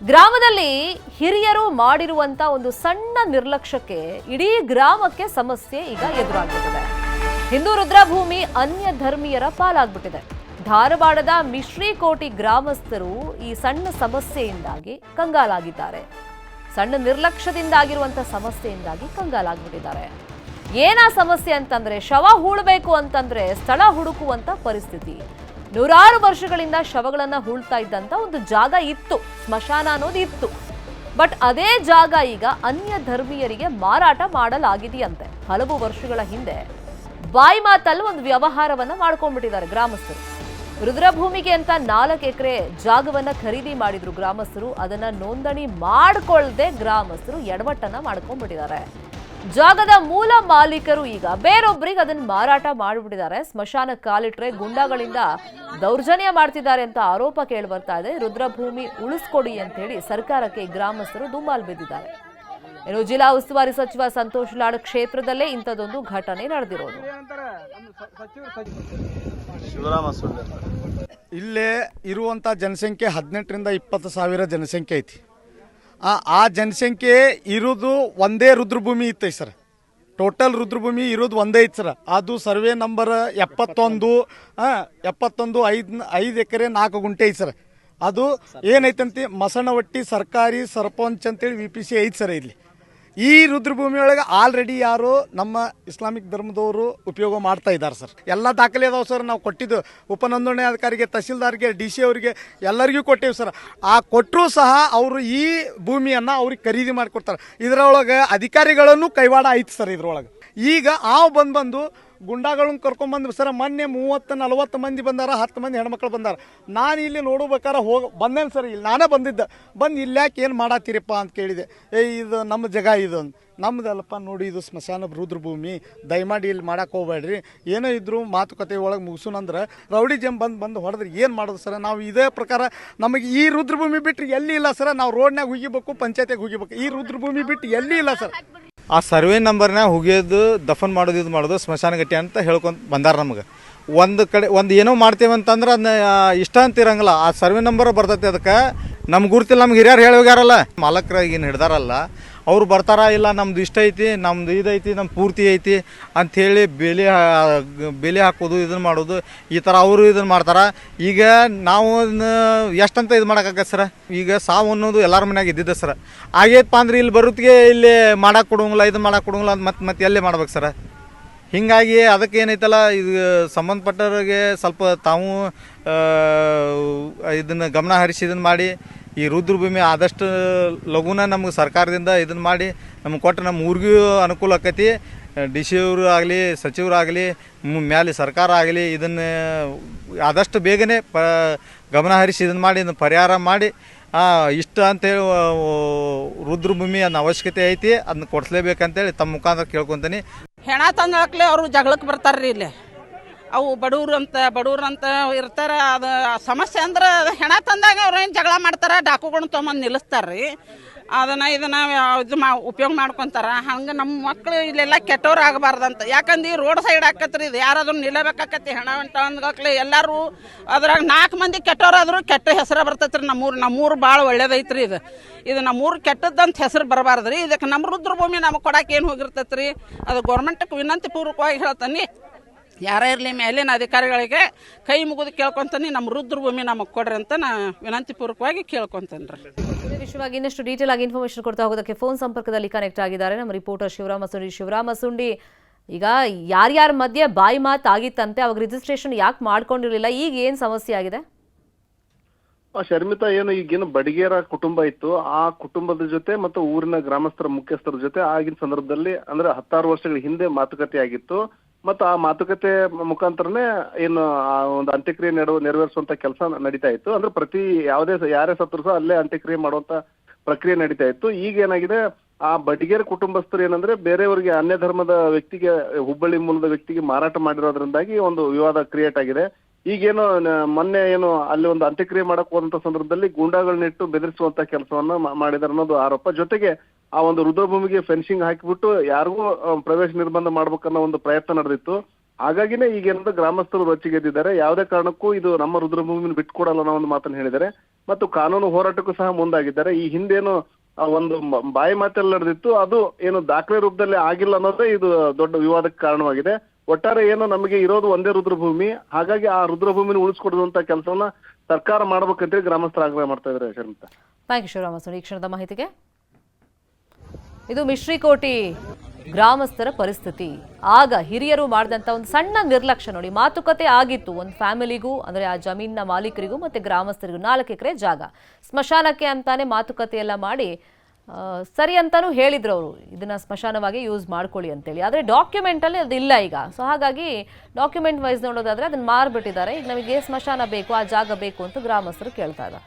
ಗ್ರಾಮದಲ್ಲಿ ಹಿರಿಯರು ಮಾಡಿರುವಂತ ಒಂದು ಸಣ್ಣ ನಿರ್ಲಕ್ಷ್ಯಕ್ಕೆ ಇಡೀ ಗ್ರಾಮಕ್ಕೆ ಸಮಸ್ಯೆ ಈಗ ಎದುರಾಗಿರುತ್ತದೆ ಹಿಂದೂ ರುದ್ರಭೂಮಿ ಅನ್ಯ ಧರ್ಮೀಯರ ಪಾಲಾಗ್ಬಿಟ್ಟಿದೆ. ಧಾರವಾಡದ ಮಿಶ್ರೀಕೋಟಿ ಗ್ರಾಮಸ್ಥರು ಈ ಸಣ್ಣ ಸಮಸ್ಯೆಯಿಂದಾಗಿ ಕಂಗಾಲಾಗಿದ್ದಾರೆ. ಸಣ್ಣ ನಿರ್ಲಕ್ಷ್ಯದಿಂದಾಗಿರುವಂತ ಸಮಸ್ಯೆಯಿಂದಾಗಿ ಕಂಗಾಲಾಗ್ಬಿಟ್ಟಿದ್ದಾರೆ. ಏನ ಸಮಸ್ಯೆ ಅಂತಂದ್ರೆ ಶವ ಹೂಳಬೇಕು ಅಂತಂದ್ರೆ ಸ್ಥಳ ಹುಡುಕುವಂತ ಪರಿಸ್ಥಿತಿ. ನೂರಾರು ವರ್ಷಗಳಿಂದ ಶವಗಳನ್ನ ಹೂಳ್ತಾ ಇದ್ದಂತ ಒಂದು ಜಾಗ ಇತ್ತು, ಸ್ಮಶಾನ ಅನ್ನೋದು ಇತ್ತು. ಬಟ್ ಅದೇ ಜಾಗ ಈಗ ಅನ್ಯ ಧರ್ಮೀಯರಿಗೆ ಮಾರಾಟ ಮಾಡಲಾಗಿದೆಯಂತೆ. ಹಲವು ವರ್ಷಗಳ ಹಿಂದೆ ಬಾಯಿ ಮಾತಲ್ಲಿ ಒಂದು ವ್ಯವಹಾರವನ್ನ ಮಾಡ್ಕೊಂಡ್ಬಿಟ್ಟಿದ್ದಾರೆ ಗ್ರಾಮಸ್ಥರು. ರುದ್ರಭೂಮಿಗೆ ಅಂತ ನಾಲ್ಕು ಎಕರೆ ಜಾಗವನ್ನ ಖರೀದಿ ಮಾಡಿದ್ರು ಗ್ರಾಮಸ್ಥರು. ಅದನ್ನ ನೋಂದಣಿ ಮಾಡಿಕೊಳ್ಳದೆ ಗ್ರಾಮಸ್ಥರು ಎಡವಟ್ಟನ್ನ ಮಾಡ್ಕೊಂಡ್ಬಿಟ್ಟಿದ್ದಾರೆ. ಜಾಗದ ಮೂಲ ಮಾಲೀಕರು ಈಗ ಬೇರೊಬ್ಬರಿಗೆ ಅದನ್ನ ಮಾರಾಟ ಮಾಡಿಬಿಟ್ಟಿದ್ದಾರೆ. ಸ್ಮಶಾನ ಕಾಲಿಟ್ರೆ ಗುಂಡಾಗಳಿಂದ ದೌರ್ಜನ್ಯ ಮಾಡ್ತಿದ್ದಾರೆ ಅಂತ ಆರೋಪ ಕೇಳಿ ಬರ್ತಾ ಇದೆ. ರುದ್ರಭೂಮಿ ಉಳಿಸ್ಕೊಡಿ ಅಂತ ಹೇಳಿ ಸರ್ಕಾರಕ್ಕೆ ಗ್ರಾಮಸ್ಥರು ದುಮ್ಮಾಲ್ ಬಿದ್ದಿದ್ದಾರೆ. ಇನ್ನು ಜಿಲ್ಲಾ ಉಸ್ತುವಾರಿ ಸಚಿವ ಸಂತೋಷ್ ಲಾಡ್ ಕ್ಷೇತ್ರದಲ್ಲೇ ಇಂಥದ್ದೊಂದು ಘಟನೆ ನಡೆದಿರೋದು. ಶಿವರಾಮ ಇಲ್ಲೇ ಇರುವಂತ ಜನಸಂಖ್ಯೆ ಹದಿನೆಂಟರಿಂದ ಇಪ್ಪತ್ತು ಸಾವಿರ ಜನಸಂಖ್ಯೆ ಐತಿ. ಆ ಆ ಜನಸಂಖ್ಯೆ ಇರೋದು ಒಂದೇ ರುದ್ರಭೂಮಿ ಇತ್ತೈ ಸರ್. ಟೋಟಲ್ ರುದ್ರಭೂಮಿ ಇರೋದು ಒಂದೇ ಐತಿ ಸರ್. ಅದು ಸರ್ವೆ ನಂಬರ್ ಎಪ್ಪತ್ತೊಂದು ಎಪ್ಪತ್ತೊಂದು ಐದು ಐದು ಎಕರೆ ನಾಲ್ಕು ಗುಂಟೆ ಐತಿ ಸರ್. ಅದು ಏನೈತಂತೆ? ಮಸಣವಟ್ಟಿ ಸರ್ಕಾರಿ ಸರ್ಪಂಚ್ ಅಂತೇಳಿ ವಿ ಪಿ ಸಿ ಐತಿ ಸರ್ ಇಲ್ಲಿ. ಈ ರುದ್ರಭೂಮಿಯೊಳಗೆ ಆಲ್ರೆಡಿ ಯಾರು ನಮ್ಮ ಇಸ್ಲಾಮಿಕ್ ಧರ್ಮದವರು ಉಪಯೋಗ ಮಾಡ್ತಾ ಇದ್ದಾರೆ ಸರ್. ಎಲ್ಲ ದಾಖಲೆ ಅದಾವೆ ಸರ್. ನಾವು ಕೊಟ್ಟಿದ್ದು ಉಪನೋಂದಣಿ ಅಧಿಕಾರಿಗೆ, ತಹಸೀಲ್ದಾರ್ಗೆ ಡಿ ಸಿ ಅವರಿಗೆ ಎಲ್ಲರಿಗೂ ಕೊಟ್ಟಿವಿ ಸರ್. ಆ ಕೊಟ್ಟರೂ ಸಹ ಅವರು ಈ ಭೂಮಿಯನ್ನು ಅವ್ರಿಗೆ ಖರೀದಿ ಮಾಡಿಕೊಡ್ತಾರೆ. ಇದರೊಳಗೆ ಅಧಿಕಾರಿಗಳನ್ನು ಕೈವಾಡ ಆಯ್ತು ಸರ್ ಇದ್ರೊಳಗೆ. ಈಗ ಆವು ಬಂದು ಬಂದು ಗುಂಡಾಗಳನ್ನ ಕರ್ಕೊಂಬಂದು ಸರ್. ಮೊನ್ನೆ ಮೂವತ್ತು, ನಲವತ್ತು ಮಂದಿ ಬಂದಾರ, ಹತ್ತು ಮಂದಿ ಹೆಣ್ಮಕ್ಳು ಬಂದಾರ. ನಾನು ಇಲ್ಲಿ ನೋಡ್ಬೇಕಾರೆ ಹೋಗಿ ಬಂದೇನು ಸರ್, ಇಲ್ಲಿ ನಾನೇ ಬಂದಿದ್ದೆ. ಬಂದು ಯಾಕೆ ಏನು ಮಾಡತ್ತೀರಪ್ಪ ಅಂತ ಕೇಳಿದೆ. ಏ, ಇದು ನಮ್ಮ ಜಾಗ ಇದು ಅಂತ. ನಮ್ದಲ್ಲಪ್ಪ ನೋಡಿ, ಇದು ಸ್ಮಶಾನ ರುದ್ರಭೂಮಿ. ದಯಮಾಡಿ ಇಲ್ಲಿ ಮಾಡಕ್ಕೆ ಹೋಗ್ಬೇಡ್ರಿ. ಏನೋ ಇದ್ರು ಮಾತುಕತೆ ಒಳಗೆ ಮುಗಿಸೋಣಂದ್ರೆ ರೌಡಿ ಜಮ್ ಬಂದು ಬಂದು ಹೊಡೆದ್ರೆ ಏನು ಮಾಡೋದು ಸರ್? ನಾವು ಇದೇ ಪ್ರಕಾರ ನಮಗೆ ಈ ರುದ್ರಭೂಮಿ ಬಿಟ್ಟರೆ ಎಲ್ಲಿ ಇಲ್ಲ ಸರ್? ನಾವು ರೋಡ್ನಾಗ ಹೋಗಿಬೇಕು ಪಂಚಾಯತಿಗೆ ಹೋಗಿಬೇಕು ಈ ರುದ್ರಭೂಮಿ ಬಿಟ್ಟು ಎಲ್ಲಿ ಇಲ್ಲ ಸರ್? ಆ ಸರ್ವೆ ನಂಬರ್ನಾಗ ಹುಗಿಯೋದು, ದಫನ್ ಮಾಡೋದು, ಇದು ಮಾಡೋದು ಸ್ಮಶಾನ ಗಟ್ಟಿ ಅಂತ ಹೇಳ್ಕೊಂತ ಬಂದಾರ ನಮಗೆ. ಒಂದು ಕಡೆ, ಒಂದು ಏನೋ ಮಾಡ್ತೇವೆ ಅಂತಂದ್ರೆ ಅದನ್ನ ಇಷ್ಟ ಅಂತ ಇರಂಗಿಲ್ಲ. ಆ ಸರ್ವೆ ನಂಬರ್ ಬರ್ತೈತೆ ಅದಕ್ಕೆ. ನಮ್ಗೆ ಗುರ್ತಿಲ್ಲ, ನಮ್ಗೆ ಹಿರಿಯರು ಹೇಳಿ ಹೋಗ್ಯಾರಲ್ಲ. ಮಾಲಕ್ರ ಏನು ಹಿಡ್ದಾರಲ್ಲ, ಅವ್ರು ಬರ್ತಾರ, ಇಲ್ಲ ನಮ್ದು ಇಷ್ಟ ಐತಿ, ನಮ್ದು ಇದೈತಿ ನಮ್ಮ ಪೂರ್ತಿ ಐತಿ ಅಂಥೇಳಿ ಬೆಲೆ ಬೆಲೆ ಹಾಕೋದು ಇದನ್ನು ಮಾಡೋದು, ಈ ಥರ ಅವರು ಇದನ್ನು ಮಾಡ್ತಾರೆ. ಈಗ ನಾವು ಎಷ್ಟಂತ ಇದು ಮಾಡೋಕ್ಕಾಗತ್ತೆ ಸರ? ಈಗ ಸಾವು ಅನ್ನೋದು ಎಲ್ಲರ ಮನ್ಯಾಗ ಇದ್ದಿದ್ದೆ ಸರ. ಆಗೈತಪ್ಪ ಅಂದ್ರೆ ಇಲ್ಲಿ ಬರುತ್ತಿಗೆ ಇಲ್ಲಿ ಮಾಡಕ್ಕೆ ಕೊಡೋಂಗಿಲ್ಲ ಇದನ್ನು ಮಾಡೋಕೆ ಕೊಡೋಂಗಿಲ್ಲ ಅಂತ ಮತ್ತೆ ಮತ್ತೆ ಎಲ್ಲೇ ಮಾಡ್ಬೇಕು ಸರ? ಹೀಗಾಗಿ ಅದಕ್ಕೆ ಏನೈತಲ್ಲ, ಇದು ಸಂಬಂಧಪಟ್ಟವ್ರಿಗೆ ಸ್ವಲ್ಪ ತಾವು ಇದನ್ನು ಗಮನ ಹರಿಸಿ ಇದನ್ನು ಮಾಡಿ ಈ ರುದ್ರಭೂಮಿ ಆದಷ್ಟು ಲಘುನ ನಮ್ಗೆ ಸರ್ಕಾರದಿಂದ ಇದನ್ನು ಮಾಡಿ ನಮ್ಗೆ ಕೊಟ್ಟು ನಮ್ಮ ಊರಿಗೂ ಅನುಕೂಲ ಆಕೈತಿ. ಡಿ ಸಿ ಅವರು ಆಗಲಿ ಸಚಿವರಾಗಲಿ ಮ್ಯಾಲೆ ಸರ್ಕಾರ ಆಗಲಿ ಇದನ್ನು ಆದಷ್ಟು ಬೇಗನೆ ಪ ಗಮನ ಹರಿಸಿ ಇದನ್ನು ಮಾಡಿ ಇದನ್ನು ಪರಿಹಾರ ಮಾಡಿ ಇಷ್ಟ ಅಂತೇಳಿ ರುದ್ರಭೂಮಿ ಅದನ್ನ ಅವಶ್ಯಕತೆ ಐತಿ ಅದನ್ನ ಕೊಡಿಸ್ಲೇಬೇಕಂತೇಳಿ ತಮ್ಮ ಮುಖಾಂತರ ಕೇಳ್ಕೊತೀನಿ. ಹೆಣ ತಂದಾಕ್ಲೆ ಅವರು ಜಗಳಕ್ಕೆ ಬರ್ತಾರ್ರಿ ಇಲ್ಲಿ. ಅವು ಬಡವ್ರು ಅಂತ ಬಡವ್ರು ಅಂತ ಇರ್ತಾರ. ಅದು ಸಮಸ್ಯೆ ಅಂದ್ರೆ ಅದು ಹೆಣ ತಂದಾಗ ಅವ್ರೇನು ಜಗಳ ಮಾಡ್ತಾರೆ, ಡಾಕುಗಳನ್ನ ತೊಗೊಂಬಂದು ನಿಲ್ಲಿಸ್ತಾರ್ರಿ. ಅದನ್ನ ಇದನ್ನ ಇದು ಮಾ ಉಪಯೋಗ ಮಾಡ್ಕೊಂತಾರ. ಹಂಗೆ ನಮ್ಮ ಮಕ್ಕಳು ಇಲ್ಲೆಲ್ಲ ಕೆಟ್ಟವ್ರು ಆಗಬಾರ್ದಂತ. ಯಾಕಂದ್ರೆ ಈ ರೋಡ್ ಸೈಡ್ ಆಕತ್ರಿ, ಇದು ಯಾರಾದ್ರೂ ನಿಲ್ಲಬೇಕಾಕತಿ ಹೆಣ ಅಂತ ಅಂದ್ಗಾಕ್ಲೆ ಎಲ್ಲರೂ ಅದ್ರಾಗ ನಾಲ್ಕು ಮಂದಿ ಕೆಟ್ಟವ್ರಾದ್ರು ಕೆಟ್ಟ ಹೆಸರು ಬರ್ತೈತ್ರಿ. ನಮ್ಮೂರು ನಮ್ಮೂರು ಭಾಳ ಒಳ್ಳೇದೈತ್ರಿ ಇದು. ಇದು ನಮ್ಮೂರು ಕೆಟ್ಟದ್ದಂತ ಹೆಸರು ಬರಬಾರ್ದು ರೀ ಇದಕ್ಕೆ ನಮ್ಮ ರುದ್ರಭೂಮಿ ನಮಗೆ ಕೊಡಕ್ಕೆ ಏನು ಹೋಗಿರ್ತೈತ್ರಿ? ಅದು ಗೌರ್ಮೆಂಟ್ಗೆ ವಿನಂತಿ ಪೂರ್ವಕವಾಗಿ ಹೇಳ್ತಾನೆ. ಯಾರೇ ಇರಲಿ ಮೇಲಿನ ಅಧಿಕಾರಿಗಳಿಗೆ ಕೈ ಮುಗಿದು ಕೇಳ್ಕೊಂತಾನೆ ನಮ್ಮ ರುದ್ರಭೂಮಿ ನಮಗೆ ಕೊಡ್ರಿ ಅಂತ ನಾ ವಿನಂತಿ ಪೂರ್ವಕವಾಗಿ ಕೇಳ್ಕೊಂತೇನೆ ರೀ ಇದೇ ವಿಷಯವಾಗಿ ಇನ್ನಷ್ಟು ಡೀಟೇಲ್ ಆಗಿ ಇನ್ಫಾರ್ಮೇಶನ್ ಕೊಡ್ತಾ ಹೋಗೋದಕ್ಕೆ ಫೋನ್ ಸಂಪರ್ಕದಲ್ಲಿ ಕನೆಕ್ಟ್ ಆಗಿದ್ದಾರೆ ನಮ್ಮ ರಿಪೋರ್ಟರ್ ಶಿವರಾಮ ಸುಂಡಿ. ಶಿವರಾಮ ಸುಂಡಿ ಈಗ ಯಾರ್ಯಾರ ಮಧ್ಯೆ ಬಾಯಿ ಮಾತು ಆಗಿತ್ತಂತೆ ಅವಾಗ ರಿಜಿಸ್ಟ್ರೇಷನ್ ಯಾಕೆ ಮಾಡ್ಕೊಂಡಿರಲಿಲ್ಲ ಈಗ ಏನು ಸಮಸ್ಯೆ ಆಗಿದೆ? ಆ ಶರ್ಮಿತಾ ಏನು ಈಗೇನು ಬಡಿಗೇರ ಕುಟುಂಬ ಇತ್ತು ಆ ಕುಟುಂಬದ ಜೊತೆ ಮತ್ತು ಊರಿನ ಗ್ರಾಮಸ್ಥರ ಮುಖ್ಯಸ್ಥರ ಜೊತೆ ಆಗಿನ ಸಂದರ್ಭದಲ್ಲಿ ಅಂದ್ರೆ ಹತ್ತಾರು ವರ್ಷಗಳ ಹಿಂದೆ ಮಾತುಕತೆ ಆಗಿತ್ತು. ಮತ್ತು ಆ ಮಾತುಕತೆ ಮುಖಾಂತರನೇ ಏನು ಆ ಒಂದು ಅಂತ್ಯಕ್ರಿಯೆ ನೆರವು ನೆರವೇರಿಸುವಂತ ಕೆಲಸ ನಡೀತಾ ಇತ್ತು. ಅಂದ್ರೆ ಪ್ರತಿ ಯಾವುದೇ ಯಾರೇ ಸತ್ರು ಸಹ ಅಲ್ಲೇ ಅಂತ್ಯಕ್ರಿಯೆ ಮಾಡುವಂತ ಪ್ರಕ್ರಿಯೆ ನಡೀತಾ ಇತ್ತು. ಈಗ ಏನಾಗಿದೆ, ಆ ಬಡಿಗೇರ್ ಕುಟುಂಬಸ್ಥರು ಏನಂದ್ರೆ ಬೇರೆಯವರಿಗೆ ಅನ್ಯ ಧರ್ಮದ ವ್ಯಕ್ತಿಗೆ, ಹುಬ್ಬಳ್ಳಿ ಮೂಲದ ವ್ಯಕ್ತಿಗೆ ಮಾರಾಟ ಮಾಡಿರೋದ್ರಿಂದಾಗಿ ಒಂದು ವಿವಾದ ಕ್ರಿಯೇಟ್ ಆಗಿದೆ. ಈಗೇನು ಮೊನ್ನೆ ಏನು ಅಲ್ಲಿ ಒಂದು ಅಂತ್ಯಕ್ರಿಯೆ ಮಾಡಕ್ ಹೋದಂತ ಸಂದರ್ಭದಲ್ಲಿ ಗೂಂಡಾಗಳನ್ನಿಟ್ಟು ಬೆದರಿಸುವಂತ ಕೆಲಸವನ್ನ ಮಾಡಿದಾರೆ ಅನ್ನೋದು ಆರೋಪ. ಜೊತೆಗೆ ಆ ಒಂದು ರುದ್ರಭೂಮಿಗೆ ಫೆನ್ಸಿಂಗ್ ಹಾಕಿಬಿಟ್ಟು ಯಾರಿಗೂ ಪ್ರವೇಶ ನಿರ್ಬಂಧ ಮಾಡ್ಬೇಕನ್ನೋ ಒಂದು ಪ್ರಯತ್ನ ನಡೆದಿತ್ತು. ಹಾಗಾಗಿನೇ ಈಗೇನಂದ್ರೆ ಗ್ರಾಮಸ್ಥರು ರೊಚ್ಚಿಗೆದ್ದಿದ್ದಾರೆ ಯಾವುದೇ ಕಾರಣಕ್ಕೂ ಇದು ನಮ್ಮ ರುದ್ರಭೂಮಿನ ಬಿಟ್ಕೊಡಲ್ಲ ಅನ್ನೋ ಒಂದು ಮಾತನ್ನು ಹೇಳಿದ್ದಾರೆ. ಮತ್ತು ಕಾನೂನು ಹೋರಾಟಕ್ಕೂ ಸಹ ಮುಂದಾಗಿದ್ದಾರೆ. ಈ ಹಿಂದೇನು ಒಂದು ಬಾಯಿ ಮಾತಲ್ಲಿ ನಡೆದಿತ್ತು. ಅದು ಏನು ದಾಖಲೆ ರೂಪದಲ್ಲಿ ಆಗಿಲ್ಲ ಅನ್ನೋದೇ ಇದು ದೊಡ್ಡ ವಿವಾದಕ್ಕೆ ಕಾರಣವಾಗಿದೆ. ಒಟ್ಟಾರೆ ಏನು ನಮಗೆ ಇರೋದು ಒಂದೇ ರುದ್ರಭೂಮಿ. ಹಾಗಾಗಿ ಆ ರುದ್ರಭೂಮಿನ ಉಳಿಸ್ಕೊಡುವಂತ ಕೆಲಸವನ್ನ ಸರ್ಕಾರ ಮಾಡ್ಬೇಕಂತೇಳಿ ಗ್ರಾಮಸ್ಥರ ಆಗ್ರಹ ಮಾಡ್ತಾ ಇದ್ದಾರೆ ಶರ್ಮಿತಾ. ಥ್ಯಾಂಕ್ ಯು ಶಿವರಾಮ ಈ ಕ್ಷಣದ ಮಾಹಿತಿಗೆ. ಇದು ಮಿಶ್ರಿಕೋಟಿ ಗ್ರಾಮಸ್ಥರ ಪರಿಸ್ಥಿತಿ. ಆಗ ಹಿರಿಯರು ಮಾಡಿದಂಥ ಒಂದು ಸಣ್ಣ ನಿರ್ಲಕ್ಷ್ಯ ನೋಡಿ, ಮಾತುಕತೆ ಆಗಿತ್ತು ಒಂದು ಫ್ಯಾಮಿಲಿಗೂ, ಅಂದರೆ ಆ ಜಮೀನಿನ ಮಾಲೀಕರಿಗೂ ಮತ್ತು ಗ್ರಾಮಸ್ಥರಿಗೂ ನಾಲ್ಕು ಎಕರೆ ಜಾಗ. ಸ್ಮಶಾನಕ್ಕೆ ಅಂತಾನೆ ಮಾತುಕತೆ ಎಲ್ಲ ಮಾಡಿ ಸರಿ ಅಂತಲೂ ಹೇಳಿದ್ರು ಅವರು, ಇದನ್ನ ಸ್ಮಶಾನವಾಗಿ ಯೂಸ್ ಮಾಡ್ಕೊಳ್ಳಿ ಅಂತೇಳಿ. ಆದರೆ ಡಾಕ್ಯುಮೆಂಟಲ್ಲಿ ಅದು ಇಲ್ಲ ಈಗ. ಸೊ ಹಾಗಾಗಿ ಡಾಕ್ಯುಮೆಂಟ್ ವೈಸ್ ನೋಡೋದಾದ್ರೆ ಅದನ್ನ ಮಾರ್ಬಿಟ್ಟಿದ್ದಾರೆ. ಈಗ ನಮಗೆ ಸ್ಮಶಾನ ಬೇಕು, ಆ ಜಾಗ ಬೇಕು ಅಂತ ಗ್ರಾಮಸ್ಥರು ಕೇಳ್ತಾ ಇದ್ದಾರೆ.